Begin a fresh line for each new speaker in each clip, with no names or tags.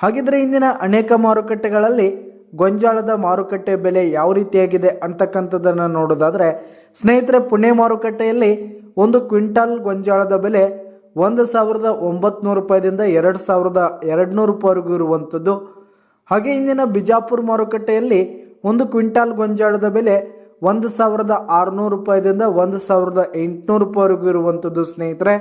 ಹಾಗಿದ್ರೆ ಇಂದಿನ ಅನೇಕ ಮಾರುಕಟ್ಟೆಗಳಲ್ಲಿ ಗೊಂಜಾಳದ ಮಾರುಕಟ್ಟೆ ಬೆಲೆ ಯಾವ ರೀತಿಯಾಗಿದೆ ಅಂತಕ್ಕಂಥದ್ದನ್ನು ನೋಡೋದಾದರೆ, ಸ್ನೇಹಿತರೆ, ಪುಣೆ ಮಾರುಕಟ್ಟೆಯಲ್ಲಿ ಒಂದು ಕ್ವಿಂಟಾಲ್ ಗೊಂಜಾಳದ ಬೆಲೆ ಒಂದು ಸಾವಿರದ ಒಂಬತ್ತು ರೂಪಾಯಿದಿಂದ ಎರಡು ಸಾವಿರದ ಎರಡು ನೂರು ರೂಪಾಯಿವರೆಗೂ ಇರುವಂಥದ್ದು. ಹಾಗೆ ಇಂದಿನ ಬಿಜಾಪುರ ಮಾರುಕಟ್ಟೆಯಲ್ಲಿ ಒಂದು ಕ್ವಿಂಟಾಲ್ ಗೊಂಜಾಳದ ಬೆಲೆ ಒಂದು ಸಾವಿರದ ಆರುನೂರು ರೂಪಾಯಿದಿಂದ ಒಂದು ಸಾವಿರದ ಎಂಟುನೂರು ರೂಪಾಯಿವರೆಗೂ ಇರುವಂಥದ್ದು ಸ್ನೇಹಿತರೆ.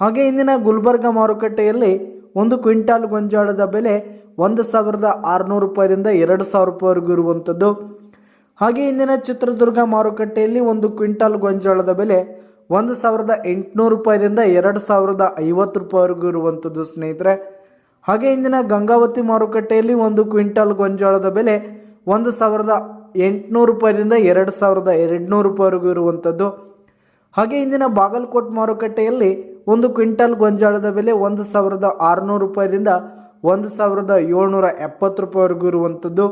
ಹಾಗೆ ಇಂದಿನ ಗುಲ್ಬರ್ಗ ಮಾರುಕಟ್ಟೆಯಲ್ಲಿ ಒಂದು ಕ್ವಿಂಟಾಲ್ ಗೊಂಜಾಳದ ಬೆಲೆ ಒಂದು ಸಾವಿರದ ಆರುನೂರು ರೂಪಾಯಿದಿಂದ ಎರಡು ಸಾವಿರ ರೂಪಾಯಿವರೆಗೂ ಇರುವಂಥದ್ದು. ಹಾಗೆ ಇಂದಿನ ಚಿತ್ರದುರ್ಗ ಮಾರುಕಟ್ಟೆಯಲ್ಲಿ ಒಂದು ಕ್ವಿಂಟಾಲ್ ಗೊಂಜಾಳದ ಬೆಲೆ ಒಂದು ಸಾವಿರದ ಎಂಟುನೂರು ರೂಪಾಯಿದಿಂದ ಎರಡು ಸಾವಿರದ ಐವತ್ತು ರೂಪಾಯಿವರೆಗೂ ಇರುವಂಥದ್ದು ಸ್ನೇಹಿತರೆ. ಹಾಗೆ ಇಂದಿನ ಗಂಗಾವತಿ ಮಾರುಕಟ್ಟೆಯಲ್ಲಿ ಒಂದು ಕ್ವಿಂಟಾಲ್ ಗೊಂಜಾಳದ ಬೆಲೆ ಒಂದು ಸಾವಿರದ ಎಂಟುನೂರು ರೂಪಾಯಿದಿಂದ ಎರಡು ಸಾವಿರದ ಎರಡುನೂರು ರೂಪಾಯಿವರೆಗೂ ಇರುವಂಥದ್ದು. ಹಾಗೆ ಇಂದಿನ ಬಾಗಲಕೋಟ್ ಮಾರುಕಟ್ಟೆಯಲ್ಲಿ ಒಂದು ಕ್ವಿಂಟಲ್ ಗೊಂಜಾಳದ ಬೆಲೆ ಒಂದು ಸಾವಿರದ ಆರುನೂರು ರೂಪಾಯಿದಿಂದ ಒಂದು ಸಾವಿರದ ಏಳ್ನೂರ ಎಪ್ಪತ್ತು ರೂಪಾಯಿವರೆಗೂ ಇರುವಂಥದ್ದು.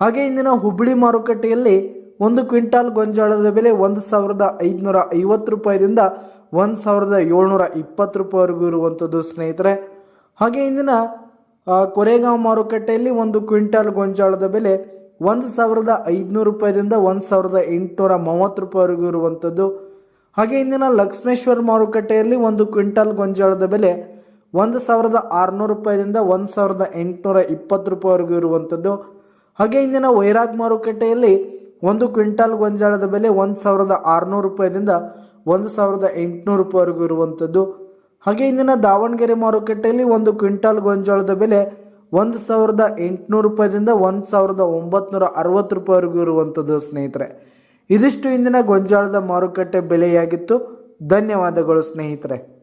ಹಾಗೆ ಇಂದಿನ ಹುಬ್ಬಳ್ಳಿ ಮಾರುಕಟ್ಟೆಯಲ್ಲಿ ಒಂದು ಕ್ವಿಂಟಾಲ್ ಗೊಂಜಾಳದ ಬೆಲೆ ಒಂದು ಸಾವಿರದ ಐದುನೂರ ಐವತ್ತು ರೂಪಾಯಿದಿಂದ ಒಂದು ಸಾವಿರದ ಏಳ್ನೂರ ಇಪ್ಪತ್ತು ರೂಪಾಯಿವರೆಗೂ ಇರುವಂಥದ್ದು ಸ್ನೇಹಿತರೆ. ಹಾಗೆ ಇಂದಿನ ಕೊರೆಗಾಂವ್ ಮಾರುಕಟ್ಟೆಯಲ್ಲಿ ಒಂದು ಕ್ವಿಂಟಾಲ್ ಗೊಂಜಾಳದ ಬೆಲೆ ಒಂದು ಸಾವಿರದ ಐದುನೂರು ರೂಪಾಯಿದಿಂದ ಒಂದು ಸಾವಿರದ ಎಂಟುನೂರ ಮೂವತ್ತು ರೂಪಾಯಿವರೆಗೂ ಇರುವಂಥದ್ದು. ಹಾಗೆ ಇಂದಿನ ಲಕ್ಷ್ಮೇಶ್ವರ ಮಾರುಕಟ್ಟೆಯಲ್ಲಿ ಒಂದು ಕ್ವಿಂಟಲ್ ಗೊಂಜಾಳದ ಬೆಲೆ ಒಂದು ಸಾವಿರದ ಆರುನೂರು ರೂಪಾಯಿದಿಂದ ಒಂದು ಸಾವಿರದ ಎಂಟುನೂರ ಇಪ್ಪತ್ತು ರೂಪಾಯಿವರೆಗೂ ಇರುವಂಥದ್ದು. ಹಾಗೆ ಇಂದಿನ ವೈರಾಗ್ ಮಾರುಕಟ್ಟೆಯಲ್ಲಿ ಒಂದು ಕ್ವಿಂಟಾಲ್ ಗೊಂಜಾಳದ ಬೆಲೆ ಒಂದು ಸಾವಿರದ ಆರುನೂರು ರೂಪಾಯಿದಿಂದ ಒಂದು ಸಾವಿರದ ಎಂಟುನೂರು ರೂಪಾಯಿವರೆಗೂ ಇರುವಂಥದ್ದು. ಹಾಗೆ ಇಂದಿನ ದಾವಣಗೆರೆ ಮಾರುಕಟ್ಟೆಯಲ್ಲಿ ಒಂದು ಕ್ವಿಂಟಾಲ್ ಗೊಂಜಾಳದ ಬೆಲೆ ಒಂದು ಸಾವಿರದ ಎಂಟುನೂರು ರೂಪಾಯಿದಿಂದ ಒಂದು ಸಾವಿರದ ಒಂಬತ್ನೂರ ಅರವತ್ತು ರೂಪಾಯಿವರೆಗೂ ಇರುವಂಥದ್ದು ಸ್ನೇಹಿತರೆ. ಇದಿಷ್ಟು ಇಂದಿನ ಗೊಂಜಾಳದ ಮಾರುಕಟ್ಟೆ ಬೆಲೆಯಾಗಿತ್ತು. ಧನ್ಯವಾದಗಳು ಸ್ನೇಹಿತರೆ.